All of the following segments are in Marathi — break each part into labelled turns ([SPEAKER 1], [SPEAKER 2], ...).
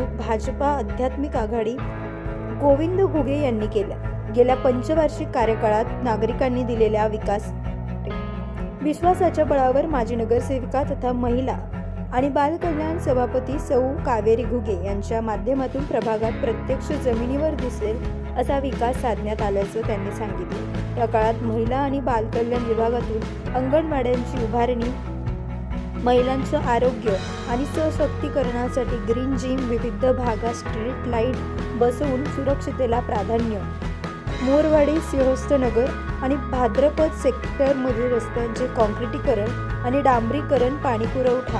[SPEAKER 1] प्रमुख भाजपा आध्यात्मिक आघाडी गोविंद घुगे यांनी केल्या. गेल्या पंचवार्षिक कार्यकाळात नागरिकांनी दिलेल्या विकास विश्वासाच्या बळावर माजी नगरसेविका तथा महिला आणि बालकल्याण सभापती सौ कावेरी घुगे यांच्या माध्यमातून प्रभागात प्रत्यक्ष जमिनीवर दिसेल असा विकास साधण्यात आल्याचं त्यांनी सांगितले. या काळात महिला आणि बालकल्याण विभागातून अंगणवाड्यांची उभारणी महिलांचं आरोग्य आणि सशक्तीकरणासाठी ग्रीन जिम विविध भागात स्ट्रीट लाइट बसवून सुरक्षितेला प्राधान्य. मोरवाडी सिंहस्थनगर आणि भाद्रपद सेक्टरमधील रस्त्यांचे कॉन्क्रिटीकरण आणि डांबरीकरण पाणीपुरवठा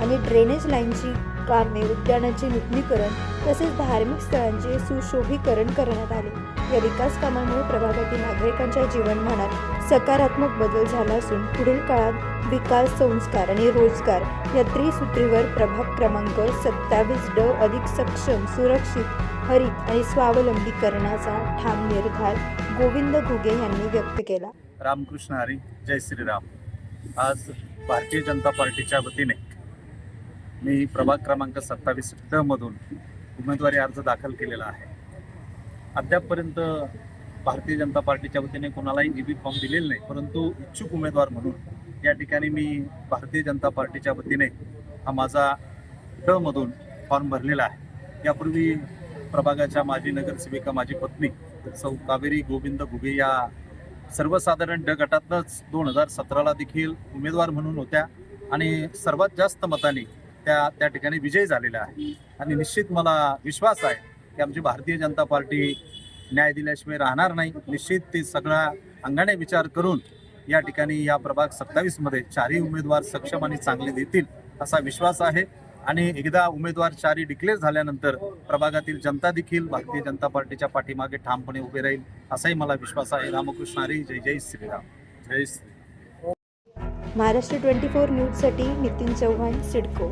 [SPEAKER 1] आणि ड्रेनेज लाईनची कामे उद्यानाचे नूतनीकरण तसेच धार्मिक स्थळांचे सुशोभीकरण करण्यात आले. या विकास कामामुळे प्रभागातील नागरिकांच्या जीवनमानात सकारात्मक बदल झाला असून पुढील काळात विकास संस्कार आणि रोजगार या त्रिसूत्रीवर प्रभाग क्रमांक सत्तावीस ड अधिक सक्षम सुरक्षित हरित आणि स्वावलंबी करण्याचा ठाम निर्धार गोविंद घुगे यांनी व्यक्त केला.
[SPEAKER 2] रामकृष्ण हरी जय श्रीराम. आज भारतीय जनता पार्टीच्या वतीने मी प्रभाग क्रमांक सत्तावीस ड मधून उमेदवारी अर्ज दाखल केलेला आहे. अद्यापपर्यंत भारतीय जनता पार्टीच्या वतीने कोणालाही ई बी फॉर्म दिलेला नाही परंतु इच्छुक उमेदवार म्हणून या ठिकाणी मी भारतीय जनता पार्टीच्या वतीने हा माझा टमधून फॉर्म भरलेला आहे. यापूर्वी प्रभागाच्या माजी नगरसेविका माझी पत्नी सौ कावेरी गोविंद घुगे या सर्वसाधारण ड गटातनंच दोन हजार सतराला देखील उमेदवार म्हणून होत्या आणि सर्वात जास्त मतांनी त्या त्या ठिकाणी विजयी झालेल्या आहे आणि निश्चित मला विश्वास आहे की आमची भारतीय जनता पार्टी न्याय दिल्याशिवाय राहणार नाही. निश्चित ते सगळा अंगाने विचार करून या ठिकाणी या प्रभाग सत्तावीसमध्ये चारही उमेदवार सक्षम आणि चांगले देतील असा विश्वास आहे. आणि एकदा उमेदवार चारही डिक्लेअर झाल्यानंतर प्रभागातील जनता देखील भारतीय जनता पार्टीच्या पाठीमागे ठामपणे उभे राहील असाही मला विश्वास आहे. रामकृष्ण हरी जय जय श्रीराम. जय श्री
[SPEAKER 1] महाराष्ट्र ट्वेंटी फोर न्यूजसाठी नितीन चव्हाण सिडको.